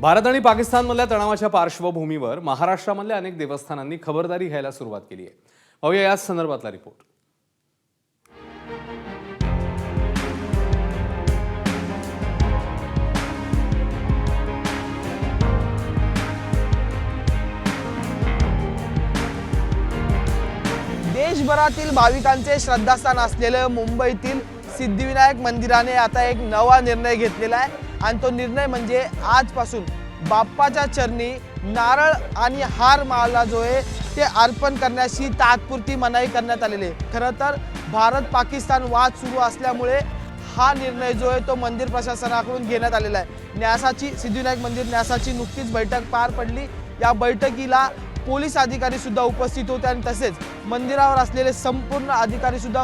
भारत आणि पाकिस्तानमधल्या तणावाच्या पार्श्वभूमीवर महाराष्ट्रामधल्या अनेक देवस्थानांनी खबरदारी घ्यायला सुरुवात केली आहे. पाहूया याच संदर्भातला रिपोर्ट देशभरातील भाविकांचे श्रद्धास्थान असलेलं मुंबईतील सिद्धिविनायक मंदिराने आता एक नवा निर्णय घेतलेला आहे. आणि तो निर्णय म्हणजे आजपासून बाप्पाच्या चरणी नारळ आणि हार माला जो आहे ते अर्पण करण्याची तात्पुरती मनाई करण्यात आलेली आहे. खरं तर भारत पाकिस्तान वाद सुरू असल्यामुळे हा निर्णय जो आहे तो मंदिर प्रशासनाकडून घेण्यात आलेला आहे. न्यासाची सिद्धिविनायक मंदिर न्यासाची नुकतीच बैठक पार पडली. या बैठकीला पोलीस अधिकारी सुद्धा उपस्थित होते आणि तसेच मंदिरावर असलेले संपूर्ण अधिकारी सुद्धा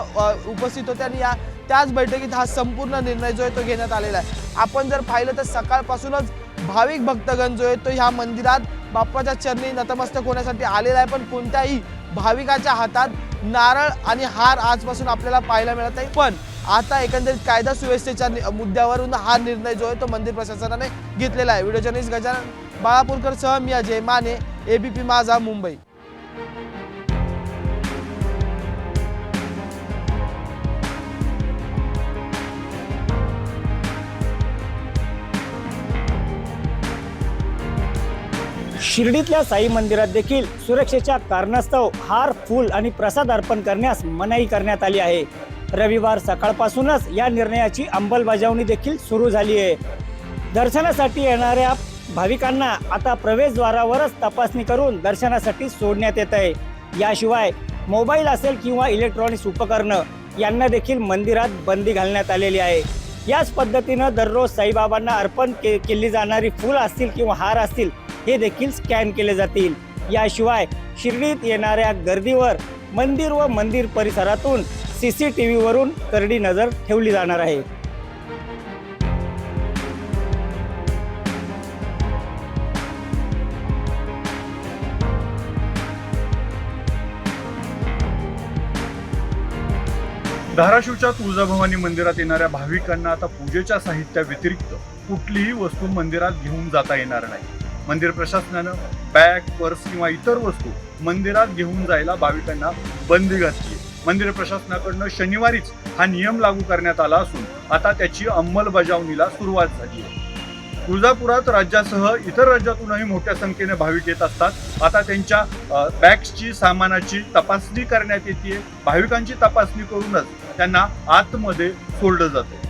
उपस्थित होते आणि या त्याच बैठकीत हा संपूर्ण निर्णय जो आहे तो घेण्यात आलेला आहे. आपण जर पाहिलं तर सकाळपासूनच भाविक भक्तगण जो आहे तो ह्या मंदिरात बाप्पाच्या चरणी नतमस्तक होण्यासाठी आलेला आहे. पण कोणत्याही भाविकाच्या हातात नारळ आणि हार आजपासून आपल्याला पाहायला मिळत नाही. पण आता एकंदरीत कायदा सुव्यवस्थेच्या नि- मुद्द्यावरून हा निर्णय जो आहे तो मंदिर प्रशासनाने घेतलेला आहे. व्हिडिओ जर्नलिस्ट गजानन बाळापूरकर सह मी अजय माने एबीपी माझा मुंबई. शिर्डीतल्या साई मंदिरात देखील सुरक्षेच्या कारणास्तव हार फूल आणि प्रसाद अर्पण करण्यास मनाई करण्यात आली आहे. रविवार सकाळपासूनच या निर्णयाची अंमलबजावणी देखील सुरू झाली आहे. दर्शनासाठी येणाऱ्या भाविकांना आता प्रवेशद्वारावरच तपासणी करून दर्शनासाठी सोडण्यात येत आहे. याशिवाय मोबाईल असेल किंवा इलेक्ट्रॉनिक्स उपकरणं यांना देखील मंदिरात बंदी घालण्यात आलेली आहे. याच पद्धतीनं दररोज साईबाबांना अर्पण के केली जाणारी फूल असतील किंवा हार असतील हे देखील स्कॅन केले जातील. याशिवाय शिर्डीत येणाऱ्या गर्दीवर मंदिर व मंदिर परिसरातून सी सी टी व्हीवरून करडी नजर ठेवली जाणार आहे. धाराशिवच्या तुळजाभवानी मंदिरात येणाऱ्या भाविकांना आता पूजेच्या साहित्याव्यतिरिक्त कुठलीही वस्तू मंदिरात घेऊन जाता येणार नाही. मंदिर प्रशासनानं बॅग पर्स किंवा इतर वस्तू मंदिरात घेऊन जायला भाविकांना बंदी घातली. आहे. मंदिर प्रशासनाकडनं शनिवारीच हा नियम लागू करण्यात आला असून आता त्याची अंमलबजावणीला सुरुवात झाली आहे. तुळजापुरात राज्यासह इतर राज्यातूनही मोठ्या संख्येने भाविक येत असतात. आता त्यांच्या बॅग्सची सामानाची तपासणी करण्यात येते भाविकांची तपासणी करूनच त्यांना आतमध्ये सोडलं जातं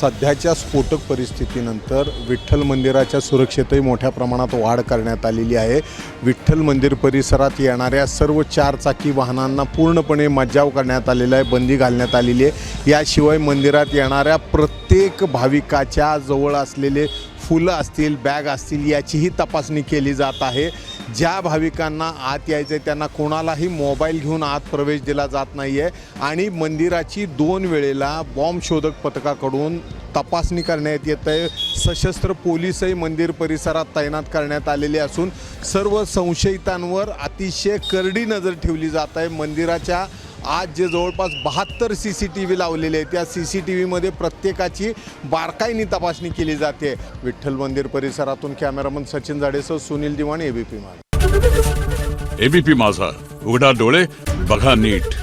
सध्याच्या स्फोटक परिस्थितीनंतर विठ्ठल मंदिराच्या सुरक्षेतही मोठ्या प्रमाणात वाढ करण्यात आलेली आहे. विठ्ठल मंदिर परिसरात येणाऱ्या सर्व चारचाकी वाहनांना पूर्णपणे मज्जाव करण्यात आलेला आहे बंदी घालण्यात आलेली आहे. याशिवाय मंदिरात येणाऱ्या प्रत्येक भाविकाच्या जवळ असलेले फुलं असतील बॅग असतील याचीही तपासणी केली जात आहे. ज्या भाविकांना आत यायचं आहे त्यांना कोणालाही मोबाईल घेऊन आत प्रवेश दिला जात नाही आहे आणि मंदिराची दोन वेळेला बॉम्ब शोधक पथकाकडून तपासणी करण्यात येत आहे सशस्त्र पोलीसही मंदिर परिसरात तैनात करण्यात आलेले असून सर्व संशयितांवर अतिशय करडी नजर ठेवली जात आहे. मंदिराच्या आज जे जवळपास बहात्तर सी सी टी व्ही लावलेले आहेत त्या सी सी टी व्हीमध्ये प्रत्येकाची बारकाईने तपासणी केली जाते. विठ्ठल मंदिर परिसरातून कॅमेरामन सचिन जाडेसह सुनील दिवाण एबीपी माझा. एबीपी माझा. उघडा डोळे बघा नीट.